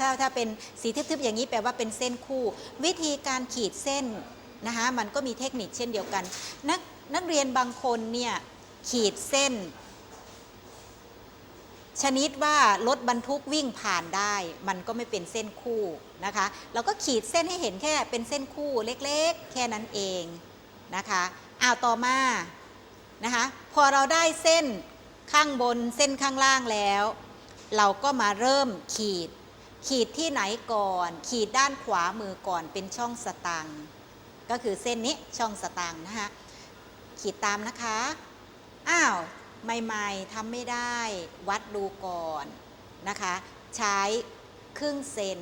ถ้าถ้าเป็นสีทึบๆอย่างนี้แปลว่าเป็นเส้นคู่ วิธีการขีดเส้นนะคะมันก็มีเทคนิคเช่นเดียวกัน นักนักเรียนบางคนเนี่ยขีดเส้น ชนิดว่ารถบรรทุกวิ่งผ่านได้ มันก็ไม่เป็นเส้นคู่นะคะเราก็ขีดเส้นให้เห็นแค่เป็นเส้นคู่เล็กๆ แค่นั้นเองนะคะอ้าวต่อมานะคะพอเราได้เส้นข้างบนเส้นข้างล่างแล้ว เราก็มาเริ่มขีด ขีดที่ไหนก่อน ขีดด้านขวามือก่อนเป็นช่องสตังก็คือเส้นนี้ช่องสตังนะคะขีดตามนะคะ อ้าวใหม่ๆทำไม่ได้วัดดูก่อนนะคะ ใช้ครึ่งเซน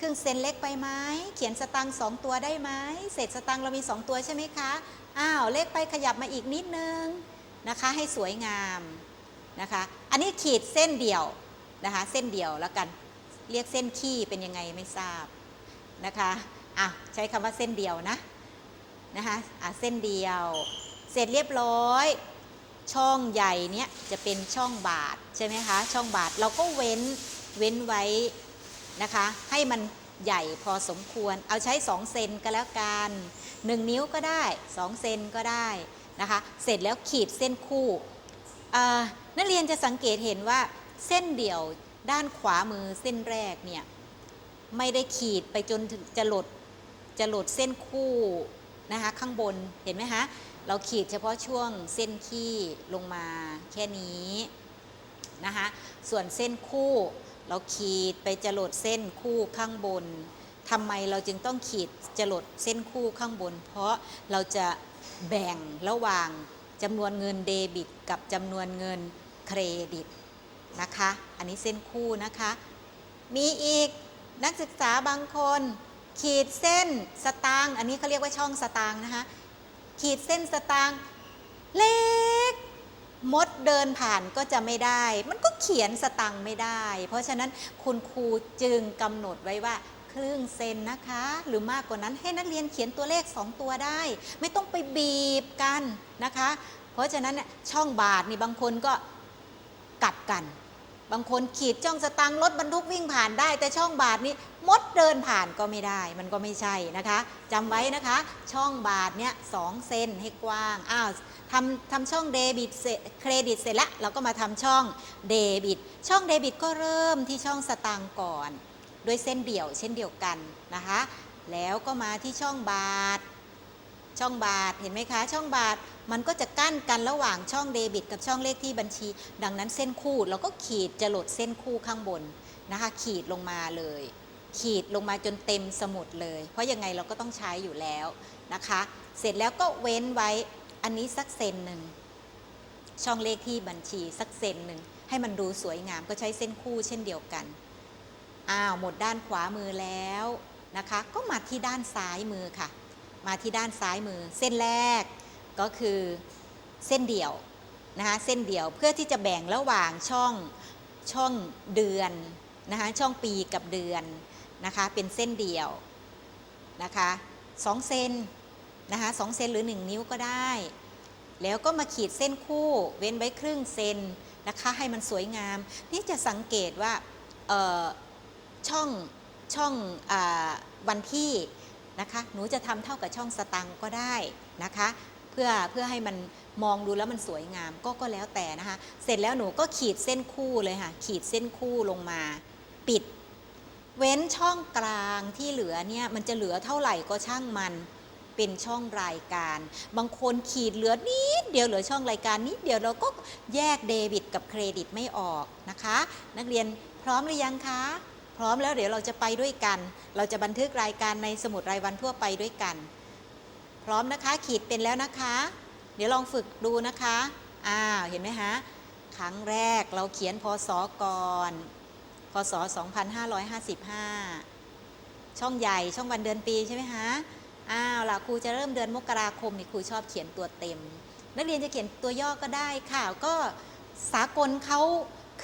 ครึ่งเซนเล็กไปไหมเขียนสตังสองตัวได้ไหมเศษสตังเรามีสองตัวใช่ไหมคะอ้าวเล็กไปขยับมาอีกนิดนึงนะคะ ให้สวยงามนะคะ อันนี้ขีดเส้นเดียวนะคะ เส้นเดียวแล้วกัน เรียกเส้นขี้เป็นยังไงไม่ทราบนะคะอะใช้คำว่าเส้นเดียวนะนะคะอะเส้นเดียว เสร็จเรียบร้อย ช่องใหญ่เนี้ยจะเป็นช่องบาทใช่ไหมคะช่องบาทเราก็เว้นเว้นไว้นะคะให้มันใหญ่พอสมควร เอาใช้ 2 เซนก็แล้วกัน 1 นิ้วก็ได้ 2 เซนก็ได้นะคะเสร็จแล้วขีดเส้นคู่นักเรียนจะสังเกตเห็นว่าเส้นเดี่ยว ด้านขวามือเส้นแรกเนี่ยไม่ได้ขีดไปจนถึงจะหลดจะหลดเส้นคู่นะคะข้างบนเห็นไหมคะเราขีดเฉพาะช่วงเส้นขี้ลงมาแค่นี้นะคะส่วนเส้นคู่เราขีดไปจรดเส้นคู่ข้างบนทำไมเราจึงต้องขีดจรดเส้นคู่ข้างบน เพราะเราจะแบ่งระหว่างจำนวนเงินเดบิต กับจำนวนเงินเครดิต นะคะ อันนี้เส้นคู่นะคะ มีอีกนักศึกษาบางคน ขีดเส้นสตางค์อันนี้เขาเรียกว่าช่องสตางค์นะคะ ขีดเส้นสตางค์เล็กมดเดินผ่านก็จะไม่ได้ มันก็เขียนสตังค์ไม่ได้ เพราะฉะนั้นคุณครูจึงกำหนดไว้ว่าครึ่งเซนนะคะ หรือมากกว่านั้นให้นักเรียนเขียนตัวเลข 2 ตัวได้ ไม่ต้องไปบีบกันนะคะ เพราะฉะนั้นช่องบาทนี่บางคนก็กลับกัน บางคนขีดช่องสตังรถบรรทุกวิ่งผ่านได้ แต่ช่องบาทนี้มดเดินผ่านก็ไม่ได้ มันก็ไม่ใช่นะคะจำไว้นะคะ ช่องบาทเนี่ยสองเซนให้กว้างอ้าวทำทำช่องเดบิตเครดิตเสร็จแล้วเราก็มาทำช่องเดบิต ช่องเดบิตก็เริ่มที่ช่องสตางก่อน ด้วยเส้นเดี่ยวเช่นเดียวกันนะคะ แล้วก็มาที่ช่องบาท ช่องบาทเห็นไหมคะ ช่องบาทมันก็จะกั้นกันระหว่างช่องเดบิต กับช่องเลขที่บัญชี ดังนั้นเส้นคู่เราก็ขีดจะหลดเส้นคู่ข้างบนนะคะ ขีดลงมาเลย ขีดลงมาจนเต็มสมุดเลย เพราะยังไงเราก็ต้องใช้อยู่แล้วนะคะ เสร็จแล้วก็เว้นไว้อันนี้สักเซนหนึ่งช่องเลขที่บัญชีสักเซนหนึ่งให้มันดูสวยงามก็ใช้เส้นคู่เช่นเดียวกันอ้าวหมดด้านขวามือแล้วนะคะ ก็มาที่ด้านซ้ายมือค่ะ มาที่ด้านซ้ายมือ เส้นแรกก็คือเส้นเดี่ยวนะคะเส้นเดี่ยวเพื่อที่จะแบ่งระหว่างช่องช่องเดือนนะคะช่องปีกับเดือนนะคะเป็นเส้นเดี่ยวนะคะสองเซนนะคะสองเซนหรือ 1 นิ้วก็ได้ แล้วก็มาขีดเส้นคู่เว้นไว้ครึ่งเซนนะคะให้มันสวยงาม นี่จะสังเกตว่าเอ่อช่องช่องอวันที่ นะคะ หนูจะทำเท่ากับช่องสตังค์ก็ได้นะคะ เพื่อเพื่อให้มันมองดูแล้วมันสวยงามก็ก็แล้วแต่นะคะ เสร็จแล้วหนูก็ขีดเส้นคู่เลยค่ะ ขีดเส้นคู่ลงมา ปิด เว้นช่องกลางที่เหลือเนี่ยมันจะเหลือเท่าไหร่ก็ช่างมันเป็นช่องรายการ บางคนขีดเหลือนิดเดียวเหลือช่องรายการนิดเดียวเราก็แยกเดบิตกับเครดิตไม่ออกนะคะ นักเรียนพร้อมหรือยังคะ พร้อมแล้วเดี๋ยวเราจะไปด้วยกัน เราจะบันทึกรายการในสมุดรายวันทั่วไปด้วยกัน พร้อมนะคะขีดเป็นแล้วนะคะ เดี๋ยวลองฝึกดูนะคะอ้าวเห็นไหมฮะครั้งแรกเราเขียนพศก่อนพศ 2555 ช่องใหญ่ช่องวันเดือนปีใช่ไหมฮะอ้าวล่ะครูจะเริ่มเดือนมกราคมนี่ครูชอบเขียนตัวเต็ม นักเรียนจะเขียนตัวย่อก็ได้ค่ะก็สากลเขา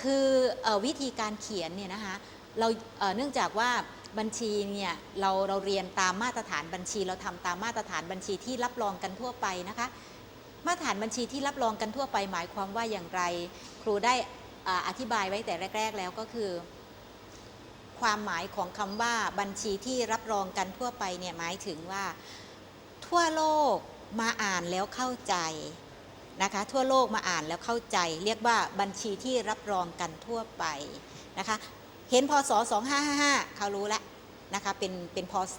คือออวิธีการเขียนเนี่ยนะคะ เราเนื่องจากว่าบัญชีเนี่ยเราเราเรียนตามมาตรฐานบัญชี เราทำตามมาตรฐานบัญชีที่รับรองกันทั่วไปนะคะ มาตรฐานบัญชีที่รับรองกันทั่วไป หมายความว่าอย่างไร ครูได้อธิบายไว้แต่แรก ๆ แล้วก็คือ ความหมายของคำว่าบัญชีที่รับรองกันทั่วไปเนี่ยหมายถึงว่า ทั่วโลกมาอ่านแล้วเข้าใจนะคะทั่วโลกมาอ่านแล้วเข้าใจ เรียกว่าบัญชีที่รับรองกันทั่วไปนะคะ เห็นพศ 2555 เขารู้แล้วนะคะเป็นเป็นพศ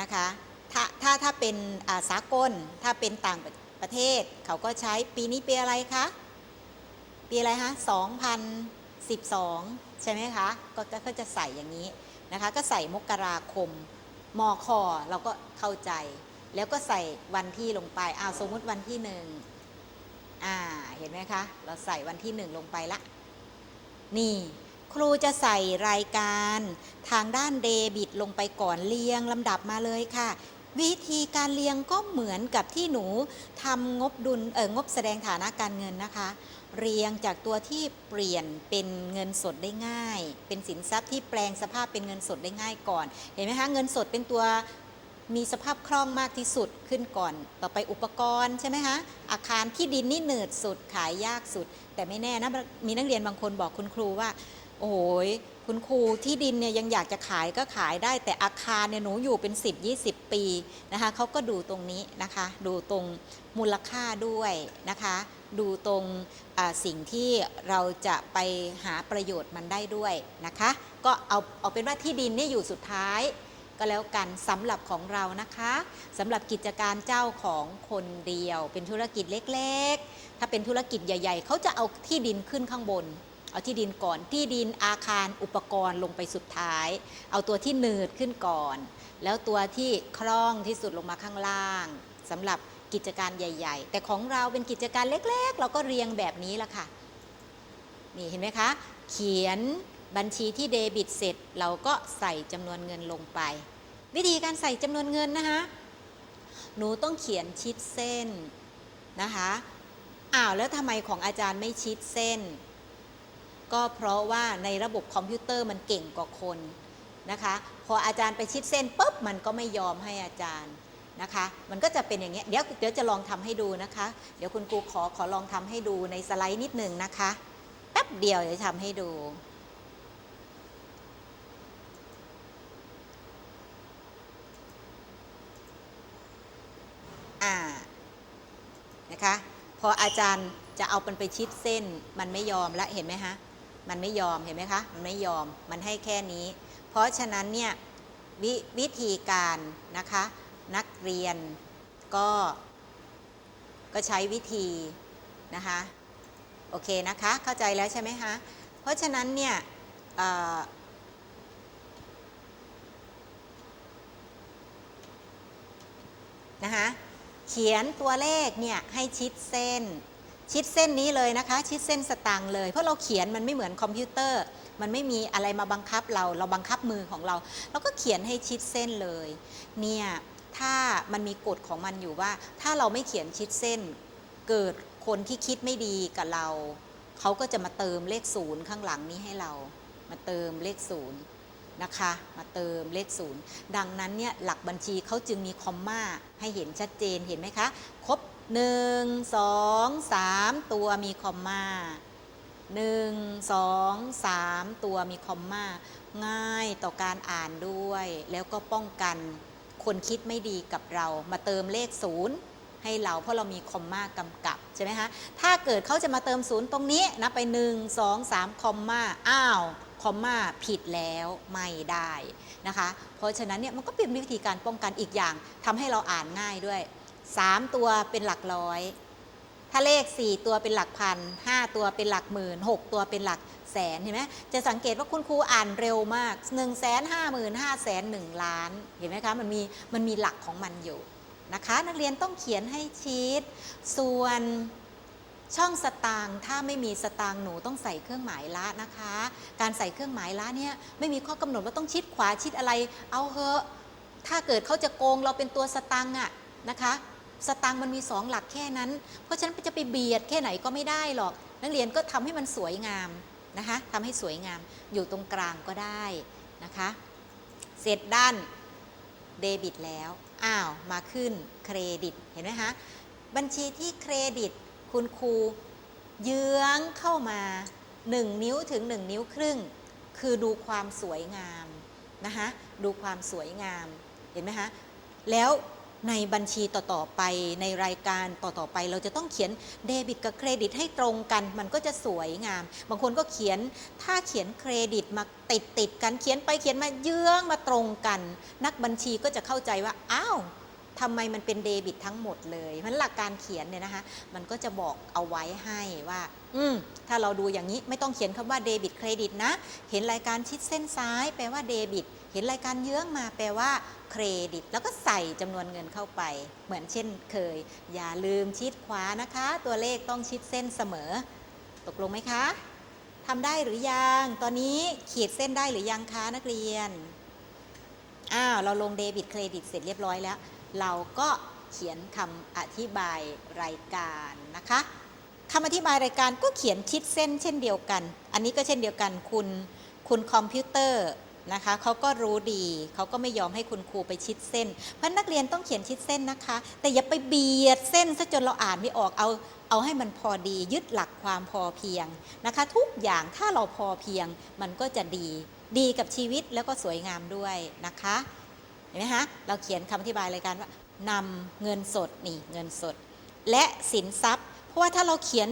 นะคะถ้าถ้าถ้าเป็นาสากลถ้าเป็นต่างประเทศ เขาก็ใช้ปีนี้ปีอะไรคะ ปีอะไรฮะ2012 ใช่ไหมคะ ก็ก็จะใส่อย่างนี้นะคะ ก็ใส่มกราคมมอคอเราก็เข้าใจ แล้วก็ใส่วันที่ลงไปอ้าวสมมุติวันที่หนึ่งอ่าเห็นไหมคะ เราใส่วันที่หนึ่งลงไปละ นี่ ครูจะใส่รายการทางด้านเดบิตลงไปก่อนเรียงลำดับมาเลยค่ะ วิธีการเรียงก็เหมือนกับที่หนูทำงบดุลเอองบแสดงฐานะการเงินนะคะ เรียงจากตัวที่เปลี่ยนเป็นเงินสดได้ง่าย เป็นสินทรัพย์ที่แปลงสภาพเป็นเงินสดได้ง่ายก่อน เห็นไหมคะเงินสดเป็นตัวมีสภาพคล่องมากที่สุดขึ้นก่อน ต่อไปอุปกรณ์ใช่ไหมคะ อาคารที่ดินนี่เหนืดสุดขายยากสุด แต่ไม่แน่นะ มีนักเรียนบางคนบอกคุณครูว่า โอ้โหยคุณครูที่ดินเนี่ยยังอยากจะขายก็ขายได้ แต่อาคารเนี่ยหนูอยู่เป็น 10 20 ปีนะคะเขาก็ดูตรงนี้นะคะ ดูตรงมูลค่าด้วยนะคะ ดูตรงสิ่งที่เราจะไปหาประโยชน์มันได้ด้วยนะคะ ก็เอาเอาเป็นว่าที่ดินเนี่ยอยู่สุดท้ายก็แล้วกันสำหรับของเรานะคะสำหรับกิจการเจ้าของคนเดียว เป็นธุรกิจเล็กๆ ถ้าเป็นธุรกิจใหญ่ ๆเขาจะเอาที่ดินขึ้นข้างบน เอาที่ดินก่อนที่ดินอาคารอุปกรณ์ลงไปสุดท้าย เอาตัวที่หนืดขึ้นก่อน แล้วตัวที่คล่องที่สุดลงมาข้างล่างสำหรับกิจการใหญ่ ๆ แต่ของเราเป็นกิจการเล็ก ๆ เราก็เรียงแบบนี้ละค่ะนี่เห็นไหมคะ เขียนบัญชีที่เดบิตเสร็จ เราก็ใส่จำนวนเงินลงไป วิธีการใส่จำนวนเงินนะคะ หนูต้องเขียนชิดเส้นนะคะอ้าวแล้วทำไมของอาจารย์ไม่ชิดเส้น ก็เพราะว่าในระบบคอมพิวเตอร์มันเก่งกว่าคนนะคะพออาจารย์ไปชิดเส้นปุ๊บมันก็ไม่ยอมให้อาจารย์นะคะ มันก็จะเป็นอย่างเงี้ยเดี๋ยวเดี๋ยวจะลองทำให้ดูนะคะ เดี๋ยวคุณครูขอขอลองทำให้ดูในสไลด์นิดหนึ่งนะคะแป๊บเดียวเดี๋ยวจะทำให้ดูอ่านะคะพออาจารย์จะเอามันไปชิดเส้นมันไม่ยอมแล้วเห็นไหมฮะ มันไม่ยอมเห็นไหมคะ มันไม่ยอมมันให้แค่นี้ เพราะฉะนั้นเนี่ยววิธีการนะคะ นักเรียนก็ก็ใช้วิธีนะคะโอเคนะคะ เข้าใจแล้วใช่ไหมคะเพราะฉะนั้นเนี่ยนะคะเขียนตัวเลขเนี่ยให้ชิดเส้น ชิดเส้นนี้เลยนะคะ ชิดเส้นสตางค์เลย เพราะเราเขียนมันไม่เหมือนคอมพิวเตอร์ มันไม่มีอะไรมาบังคับเรา เราบังคับมือของเรา เราก็เขียนให้ชิดเส้นเลย เนี่ยถ้ามันมีกฎของมันอยู่ว่า ถ้าเราไม่เขียนชิดเส้น เกิดคนที่คิดไม่ดีกับเรา เขาก็จะมาเติมเลขศูนย์ข้างหลังนี้ให้เรา มาเติมเลขศูนย์นะคะ มาเติมเลขศูนย์ดังนั้นเนี่ยหลักบัญชีเขาจึงมีคอมมาให้เห็นชัดเจนเห็นไหมคะ ครบ 1 2 3ตัวมีคอมมา1 2 3ตัวมีคอมมาง่ายต่อการอ่านด้วย แล้วก็ป้องกันคนคิดไม่ดีกับเรา มาเติมเลขศูนย์ให้เราเพราะเรามีคอมมากำกับ ใช่ไหมคะ ถ้าเกิดเขาจะมาเติมศูนย์ตรงนี้นะไป 1 2 3 คอมมาอ้าว คอมมาผิดแล้วไม่ได้นะคะ เพราะฉะนั้นเนี่ยมันก็เป็นวิธีการป้องกันอีกอย่างทำให้เราอ่านง่ายด้วย 3 ตัวเป็นหลักร้อย ถ้าเลข 4 ตัวเป็นหลักพัน5ตัวเป็นหลักหมื่น6ตัวเป็นหลักแสนเห็นไหมจะสังเกตว่าคุณครูอ่านเร็วมาก 1 5 5 0 0 0 0 5แสน1ล้าน เห็นไหมคะ มันมีมันมีหลักของมันอยู่นะคะ นักเรียนต้องเขียนให้ชิดส่วนช่องสตางค์ถ้าไม่มีสตางค์หนูต้องใส่เครื่องหมายละนะคะ การใส่เครื่องหมายละเนี่ยไม่มีข้อกำหนดว่าต้องชิดขวาชิดอะไร เอาเหอะถ้าเกิดเขาจะโกงเราเป็นตัวสตังค์อะนะคะ สตังค์มันมีสองหลักแค่นั้น เพราะฉะนั้นจะไปเบียดแค่ไหนก็ไม่ได้หรอก นักเรียนก็ทำให้มันสวยงามนะคะทำให้สวยงามอยู่ตรงกลางก็ได้นะคะ เสร็จด้านเดบิตแล้ว อ้าว มาขึ้นเครดิต เห็นไหมคะ บัญชีที่เครดิต คุณครูเยื้องเข้ามา 1 นิ้วถึง 1 นิ้วครึ่ง คือดูความสวยงามนะคะ ดูความสวยงาม เห็นไหมคะ แล้ว ในบัญชีต่อๆไปในรายการต่อๆไป เราจะต้องเขียนเดบิตกับเครดิตให้ตรงกัน มันก็จะสวยงาม บางคนก็เขียนถ้าเขียนเครดิตมาติดติดกันเขียนไปเขียนมาเยื้องมาตรงกัน นักบัญชีก็จะเข้าใจว่าอ้าวทำไมมันเป็นเดบิตทั้งหมดเลยเพราะฉะนั้นหลักการเขียนเนี่ยนะคะมันก็จะบอกเอาไว้ให้ว่า อืมถ้าเราดูอย่างนี้ไม่ต้องเขียนคำว่าเดบิตเครดิตนะ เห็นรายการชิดเส้นซ้ายแปลว่าเดบิต เห็นรายการเยื้องมาแปลว่าเครดิต แล้วก็ใส่จำนวนเงินเข้าไป เหมือนเช่นเคย อย่าลืมชิดขวานะคะ ตัวเลขต้องชิดเส้นเสมอ ตกลงไหมคะทำได้หรือยัง ตอนนี้ขีดเส้นได้หรือยังคะนักเรียนอ้าวเราลงเดบิตเครดิตเสร็จเรียบร้อยแล้ว เราก็เขียนคำอธิบายรายการนะคะคำอธิบายรายการก็เขียนชิดเส้นเช่นเดียวกัน อันนี้ก็เช่นเดียวกันคุณ คุณคอมพิวเตอร์ นะคะเขาก็รู้ดีเขาก็ไม่ยอมให้คุณครูไปชิดเส้น เพราะนักเรียนต้องเขียนชิดเส้นนะคะ แต่อย่าไปเบียดเส้นซะจนเราอ่านไม่ออกเอาเอาให้มันพอดียึดหลักความพอเพียงนะคะ ทุกอย่างถ้าเราพอเพียงมันก็จะดี ดีกับชีวิตแล้วก็สวยงามด้วยนะคะเห็นไหมคะเราเขียนคำอธิบายรายการว่านำเงินสดนี่เงินสด และสินทรัพย์ เพราะว่าถ้าเราเขียน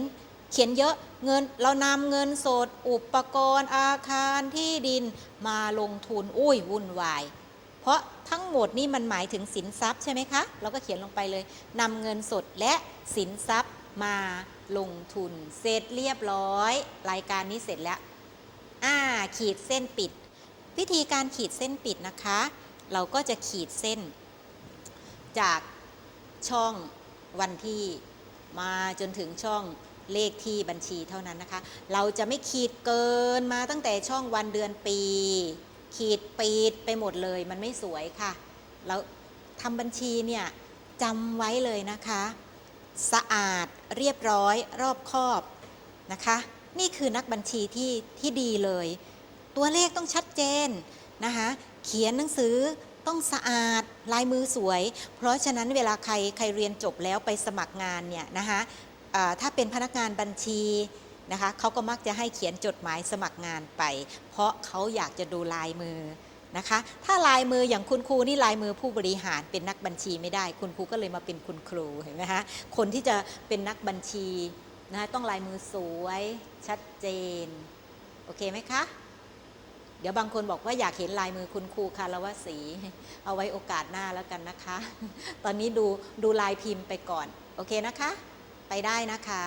เขียนเยอะเงินเรานำเงินสด อุปกรณ์อาคารที่ดินมาลงทุนอุ้ยวุ่นวาย เพราะทั้งหมดนี่มันหมายถึงสินทรัพย์ใช่ไหมคะ เราก็เขียนลงไปเลยนำเงินสดและสินทรัพย์มาลงทุน เสร็จเรียบร้อย รายการนี้เสร็จแล้วอ่าขีดเส้นปิด วิธีการขีดเส้นปิดนะคะ เราก็จะขีดเส้น จากช่องวันที่มาจนถึงช่อง เลขที่บัญชีเท่านั้นนะคะ เราจะไม่ขีดเกินมาตั้งแต่ช่องวันเดือนปี ขีดปีดไปหมดเลย มันไม่สวยค่ะ เราทำบัญชีเนี่ยจำไว้เลยนะคะ สะอาดเรียบร้อยรอบคอบนะคะ นี่คือนักบัญชีที่ที่ดีเลย ตัวเลขต้องชัดเจนนะคะ เขียนหนังสือต้องสะอาดลายมือสวย เพราะฉะนั้นเวลาใครใครเรียนจบแล้วไปสมัครงานเนี่ยนะคะ ถ้าเป็นพนักงานบัญชีนะคะเขาก็มักจะให้เขียนจดหมายสมัครงานไป เพราะเขาอยากจะดูลายมือนะคะ ถ้าลายมืออย่างคุณครูนี่ลายมือผู้บริหารเป็นนักบัญชีไม่ได้ คุณครูก็เลยมาเป็นคุณครูเห็นไหมคะคนที่จะเป็นนักบัญชีนะคะต้องลายมือสวยชัดเจนโอเคไหมคะเดี๋ยวบางคนบอกว่าอยากเห็นลายมือคุณครูคารวสีเอาไว้โอกาสหน้าแล้วกันนะคะ ตอนนี้ดูดูลายพิมพ์ไปก่อน โอเคนะคะ ไปได้นะคะ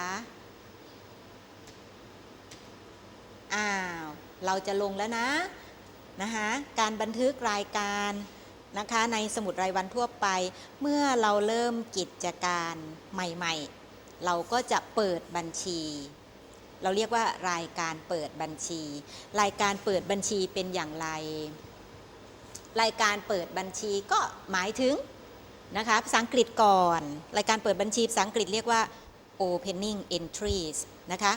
อ้าวเราจะลงแล้วนะนะคะการบันทึกรายการนะคะในสมุดรายวันทั่วไป เมื่อเราเริ่มกิจการใหม่ ๆ เราก็จะเปิดบัญชี เราเรียกว่ารายการเปิดบัญชี รายการเปิดบัญชีเป็นอย่างไร รายการเปิดบัญชีก็หมายถึงนะคะภาษาอังกฤษก่อน รายการเปิดบัญชีภาษาอังกฤษเรียกว่า opening entries นะคะ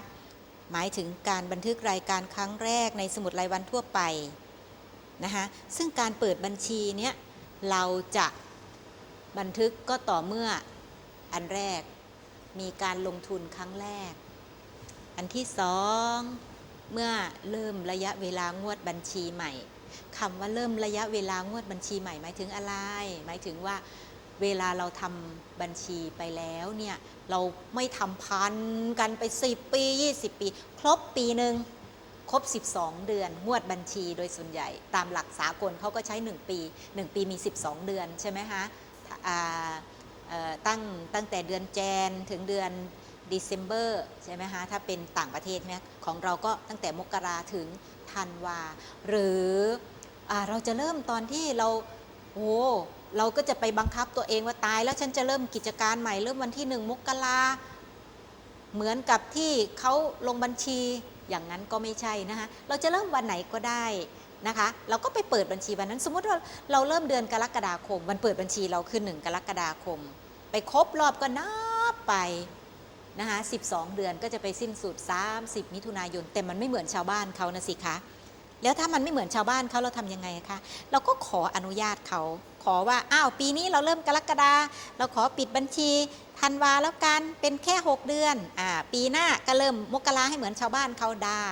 หมายถึงการบันทึกรายการครั้งแรกในสมุดรายวันทั่วไปนะคะซึ่งการเปิดบัญชีเนี้ยเราจะบันทึกก็ต่อเมื่ออันแรกมีการลงทุนครั้งแรก อันที่สองเมื่อเริ่มระยะเวลางวดบัญชีใหม่คำว่าเริ่มระยะเวลางวดบัญชีใหม่ หมายถึงอะไร หมายถึงว่า เวลาเราทำบัญชีไปแล้วเนี่ยเราไม่ทำพันกันไป 10 ปี 20 ปี ครบปีหนึ่งครบ 12 เดือน งวดบัญชีโดยส่วนใหญ่ ตามหลักสากลเขาก็ใช้ 1 ปี 1 ปีมี 12 เดือนใช่ไหมคะตั้งตั้งแต่เดือนแจนถึงเดือน December ใช่ไหมคะถ้าเป็นต่างประเทศเนี่ยของเราก็ตั้งแต่มกราถึงธันวา หรืออเราจะเริ่มตอนที่เราโอ้ เราก็จะไปบังคับตัวเองว่าตาย แล้วฉันจะเริ่มกิจการใหม่เริ่มวันที่หนึ่งมกราเหมือนกับที่เขาลงบัญชีอย่างนั้นก็ไม่ใช่นะคะเราจะเริ่มวันไหนก็ได้นะคะ เราก็ไปเปิดบัญชีวันนั้น สมมติว่าเราเริ่มเดือนกรกฎาคม วันเปิดบัญชีเราคือหนึ่งกรกฎาคม ไปครบรอบก็นับไปนะคะ12 เดือนก็จะไปสิ้นสุด 30 มิถุนายนแต่มันไม่เหมือนชาวบ้านเขานะสิคะ แล้วถ้ามันไม่เหมือนชาวบ้านเขาเราทำยังไงคะเราก็ขออนุญาตเขา ขอว่าอ้าวปีนี้เราเริ่มกรกฎาเราขอปิดบัญชีธันวาแล้วกันเป็นแค่ 6 เดือนอ่าปีหน้าก็เริ่มมกราให้เหมือนชาวบ้านเขาได้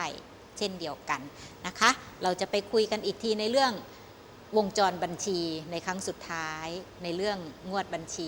เช่นเดียวกันนะคะ เราจะไปคุยกันอีกทีในเรื่องวงจรบัญชีในครั้งสุดท้ายในเรื่องงวดบัญชี